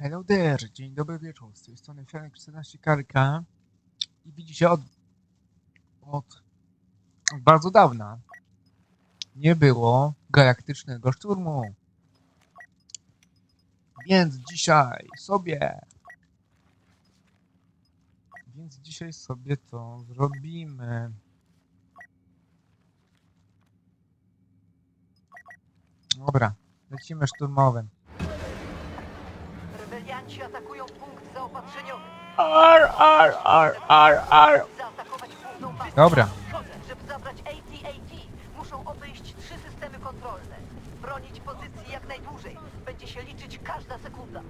Hello there, dzień dobry wieczór. Z tej strony Fenek 14 Karka i widzicie od, od bardzo dawna nie było galaktycznego szturmu. Więc dzisiaj sobie więc dzisiaj sobie to zrobimy. Dobra, lecimy szturmowym. Rebelianci atakują punkt zaopatrzeniowy. Ar, ar, ar, ar, ar. Zaatakować główną bazę. Dobra. Żeby zabrać AT-AT, muszą obejść trzy systemy kontrolne. Bronić pozycji jak najdłużej. Będzie się liczyć każda sekunda.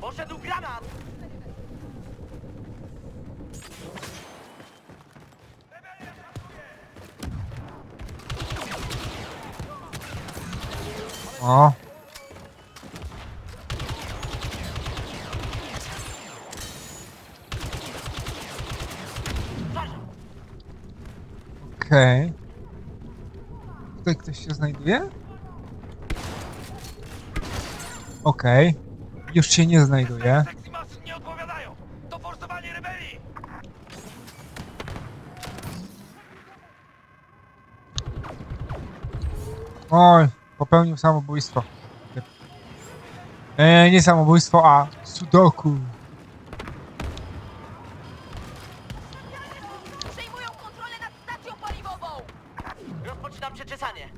Poszedł granat! O. Okej. Tutaj ktoś się znajduje? Okej. Już się nie znajduje. Sekcji maszyn nie odpowiadają! To forsowanie rebelii! Oj, popełnił samobójstwo. Eee, nie samobójstwo, a sudoku. Przejmują kontrolę nad stacją paliwową! Rozpoczynam przeczesanie.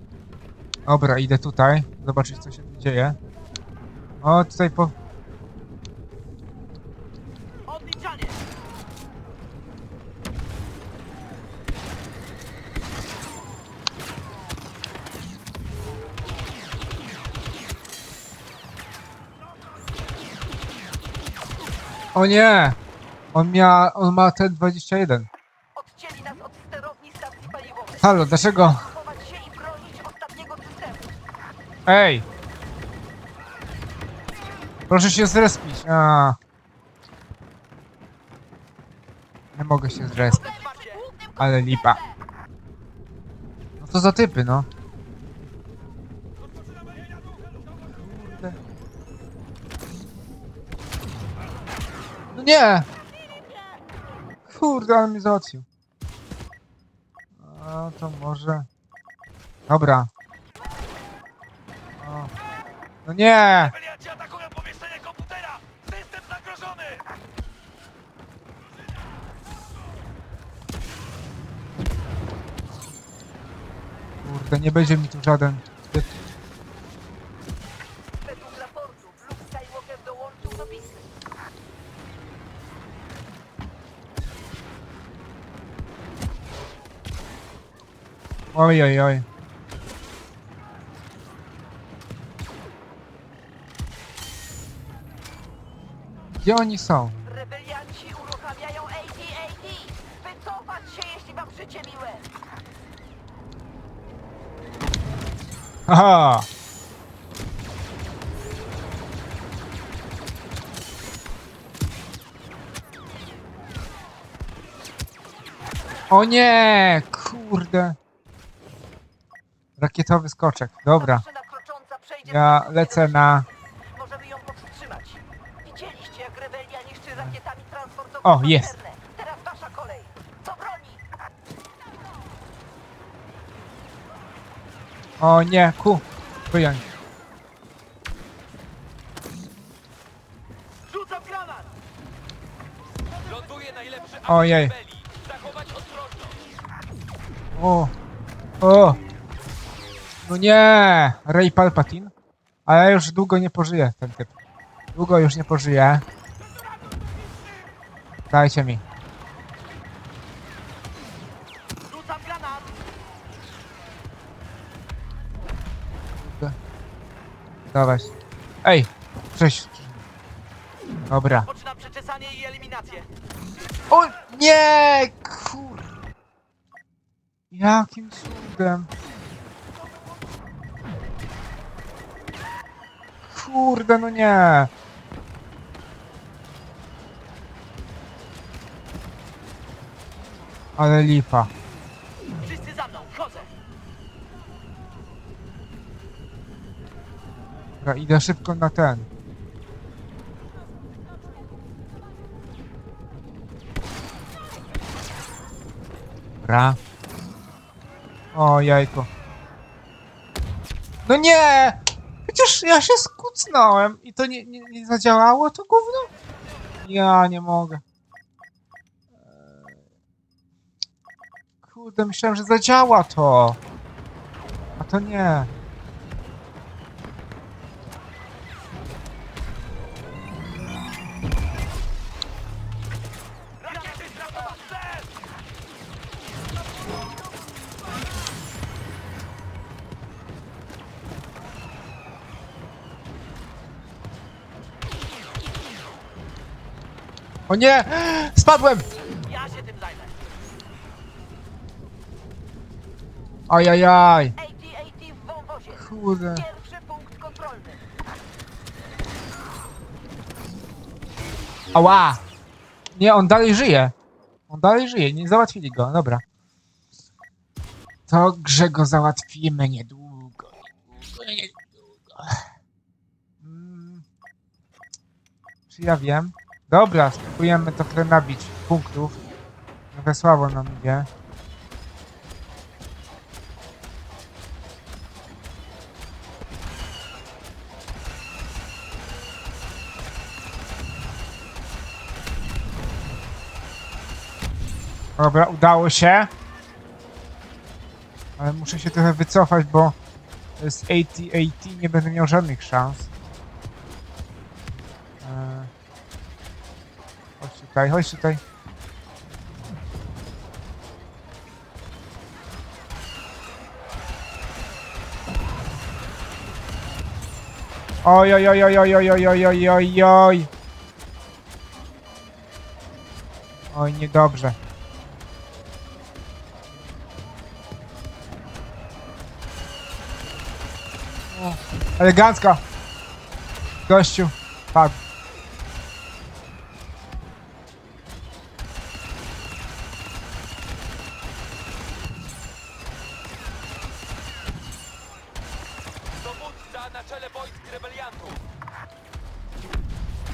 Dobra, idę tutaj. Zobaczyć co się tu dzieje. O, tutaj po... O nie! On mia... on ma ten 21. Odcięli nas od sterowni stacji paliwowej. Halo, dlaczego? Chować się i bronić ostatniego systemu. Ej! Proszę się zrespić. A. Nie mogę się zrespić, ale lipa. No to za typy, no. Nie! Kurde, ale mnie załatwił. A to może... Dobra. O. No nie! Komputera! Zagrożony! Kurde, nie będzie mi tu żaden Oj, oj, oj. Gdzie oni są? Rebelianci uruchamiają AT-AT! Wycofać się, jeśli wam życie miłe! Haha! O nie! Kurde! Rakietowy skoczek. Dobra. Maszyna krocząca przejdzie Ja lecę na... Możemy ją powstrzymać. Widzieliście, jak rebelia niszczy rakietami transportowymi O, jest. Teraz wasza kolej. Co broni? O nie! Ku! Wyjąć. Rzucam granat! Ląduje najlepszy Ojej. rebelii! Zachować ostrożność! O! O! No nie! Ray Palpatine? Ale już długo nie pożyje ten typ. Długo już nie pożyje. Dajcie mi. Dawać. Ej! Cześć. Dobra. Poczynam przeczesanie i eliminację. O nie! Kur... Jakim cudem? Kurde, no nie! Ale lipa. Wszyscy za mną, wchodzę. Dobra, idę szybko na ten. Dobra. O, jajko. No nie! Przecież ja się skucnąłem i to nie, nie, nie zadziałało, to gówno? Ja nie mogę. Eee. Kurde, myślałem, że zadziała to. A to nie. O nie! Spadłem! Ja się tym zajmę. Ajajaj! AT-AT w wąwozie. Kurde. Pierwszy punkt kontrolny. Ała! Nie, on dalej żyje. On dalej żyje, nie załatwili go, dobra. To grze go załatwimy niedługo. Niedługo, niedługo. Mm. Czy ja wiem? Dobra, spróbujemy trochę nabić punktów. Trochę słabo nam idzie. Dobra, udało się. Ale muszę się trochę wycofać, bo z AT-AT nie będę miał żadnych szans. Tutaj, chodź tutaj. Oj, oj, oj, oj, oj, oj, oj, oj, oj, oj, oj. Oj, niedobrze. Elegancko. Gościu. Padł. Na czele wojsk rebeliantów.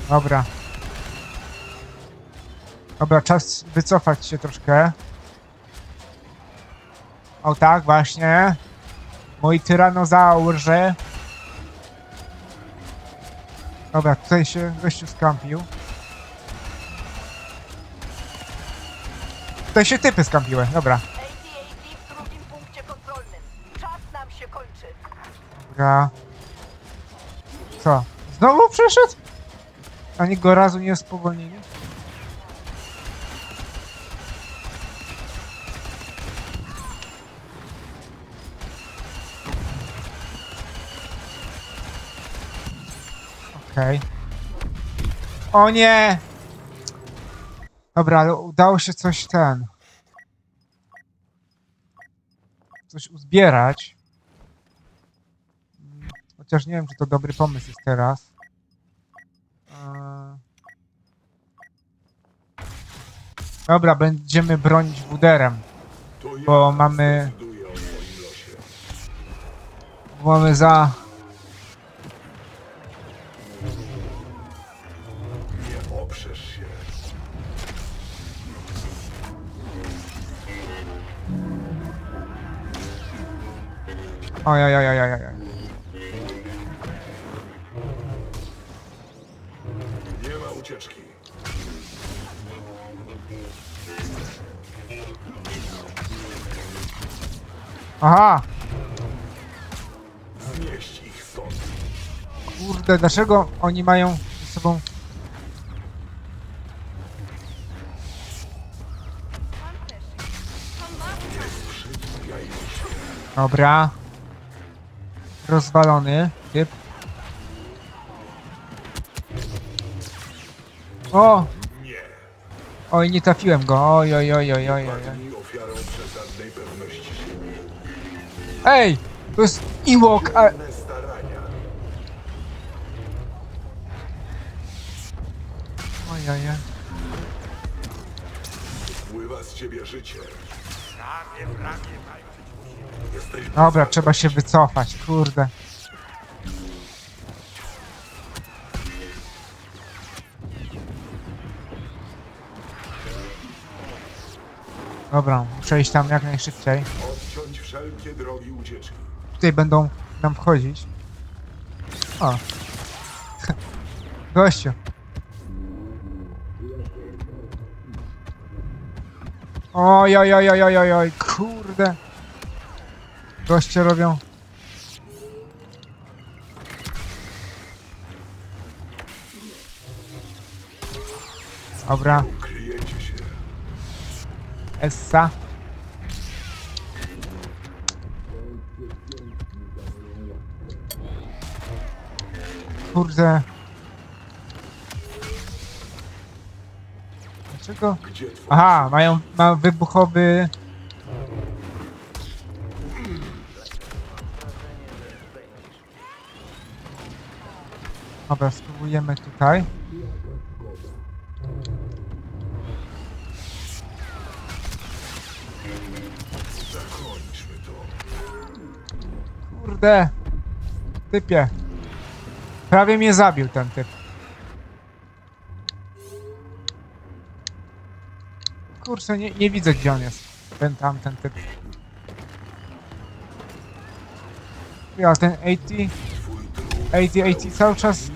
Dobra. Dobra, czas wycofać się troszkę. O tak, właśnie. Mój tyranozaurze. Dobra, tutaj się gościu skampił. Tutaj się typy skampiły, dobra. AT-AT w drugim punkcie kontrolnym. Czas nam się kończy. Dobra. Znowu przeszedł? Ani go razu nie spowolnili? Okej. O nie! Dobra, ale udało się coś ten. Coś uzbierać. Chociaż nie wiem, czy to dobry pomysł jest teraz. Eee. Dobra, będziemy bronić ja Bo mamy-. Mamy za... Nie oprzesz się. Oj, Aha! Znieść ich stąd. Kurde, dlaczego oni mają ze sobą... Dobra. Rozwalony typ. O! Nie. Oj, nie trafiłem go. Oj, oj, oj, oj, oj, oj. Ej! To jest Ewok, a... Ojeje. Z ciebie życie. Dobra, trzeba się wycofać, kurde. Dobra, muszę iść tam jak najszybciej. Wszelkie drogi ucieczki. Tutaj będą nam wchodzić. O. Gościu. Oj, oj, oj, oj, oj, oj, kurde. Goście robią. Dobra. Essa. Kurde. Dlaczego? Aha, mają, mają wybuchowy... Dobra, spróbujemy tutaj. Kurde. Typie. Prawie mnie zabił ten typ. Kurczę, nie, nie widzę gdzie on jest. Ten tam, ten typ. Ja, ten AT, AT, AT cały czas...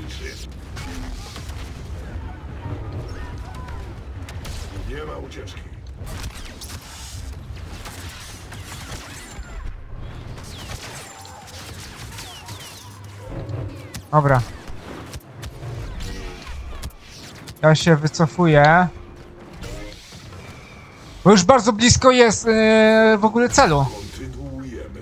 Dobra. Ja się wycofuję. Bo już bardzo blisko jest yy, w ogóle celu. Kontynuujemy.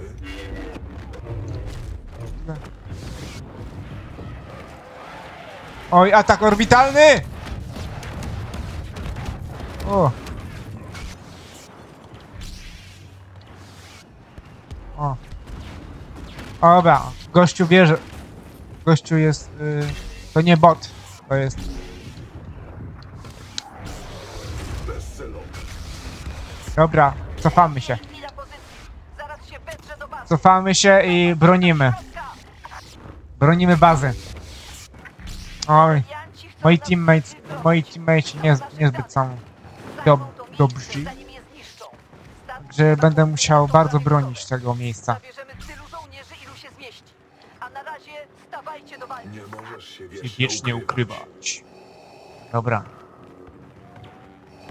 Oj, atak orbitalny! O. O. Dobra, gościu bierze. Gościu jest. Y, to nie bot. To jest. Dobra, cofamy się. Cofamy się i bronimy. Bronimy bazy. Oj, moi teammates, moi teammates nie, niezbyt są dob, dobrzy. Że będę musiał bardzo bronić tego miejsca. Stawajcie do walki. Nie możesz się wiecznie, wiecznie ukrywać. Dobra.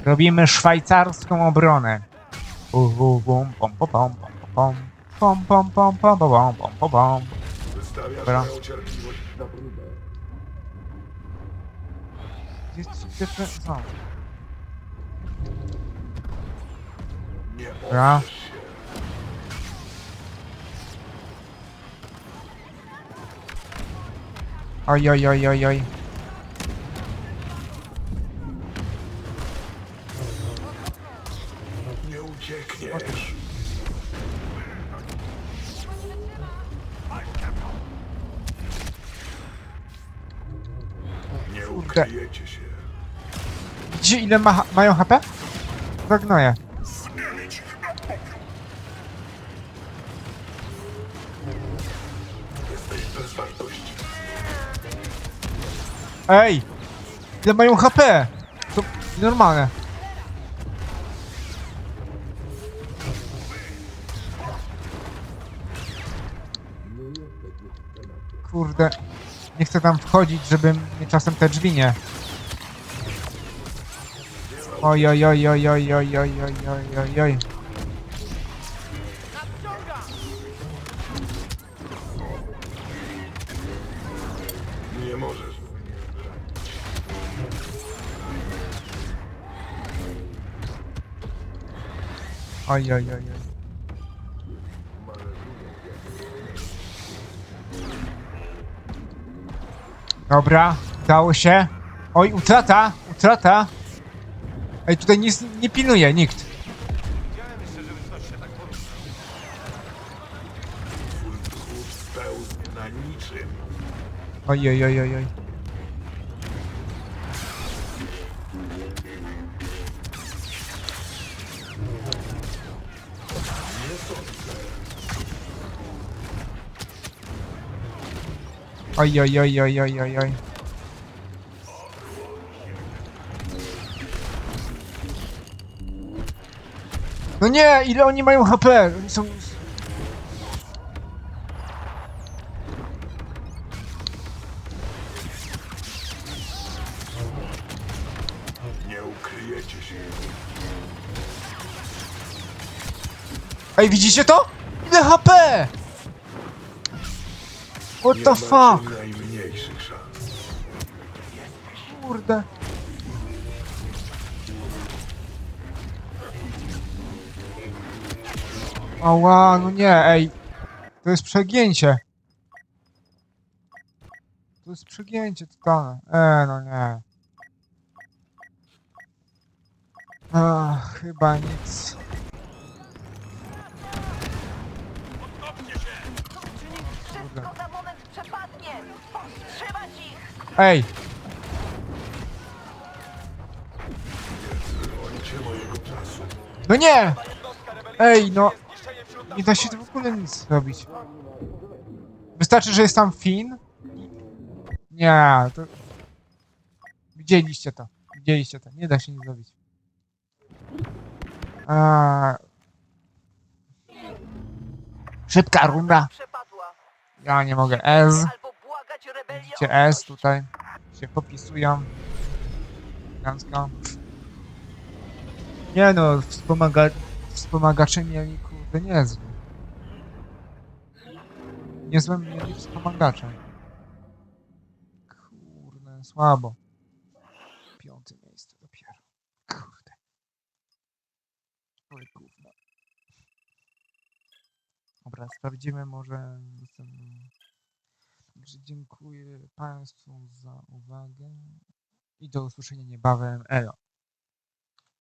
Robimy szwajcarską obronę. Pu, pu, pum, pom, pom, pom, pom, pom, pom, pom, pom, pom, pom, pom, pom, pom. Wystawiasz Dobra. moją cierpliwość na próbę. Gdzie, te? Nie Dobra. Oj, oj, oj, oj, oj. Nie uciekniesz. Nie ukryjecie się. Gdzie ile ma, mają HP? Zagnoję. Ej! Ile mają HP? To normalne. Kurde. Nie chcę tam wchodzić, żeby mnie czasem te drzwi nie... Oj, oj, oj, oj, oj, oj, oj, oj, oj, oj, oj. Oj. Dobra, udało się. Oj, utrata, utrata. Ej, tutaj nic nie pilnuje nikt. Twój trud spełzł Oj, oj, oj, oj, oj. Oj, oj. No nie, ile oni mają HP? Oni są... Nie ukryjecie się. Ej, widzicie to? Ile HP? What the fuck? najmniejszych szans. Kurde. Ała, no nie, ej. To jest przegięcie. To jest przegięcie totalne. E, no nie. Ach, chyba nic. Ej, no nie! Ej, no. Nie da się w ogóle nic zrobić. Wystarczy, że jest tam Finn. Nie, to... Widzieliście to. Widzieliście to. Nie da się nic zrobić. A... Szybka runda. Ja nie mogę. S. Widzicie S tutaj. Się popisują. Elegancko. Nie no, wspomaga... wspomagacze mieli kurde niezły. Niezłe mieli wspomagacze. Kurde, słabo. Piąte miejsce dopiero. Kurde. Oj, gówno. Dobra, sprawdzimy może... Jestem... Także dziękuję Państwu za uwagę i do usłyszenia niebawem. Elo.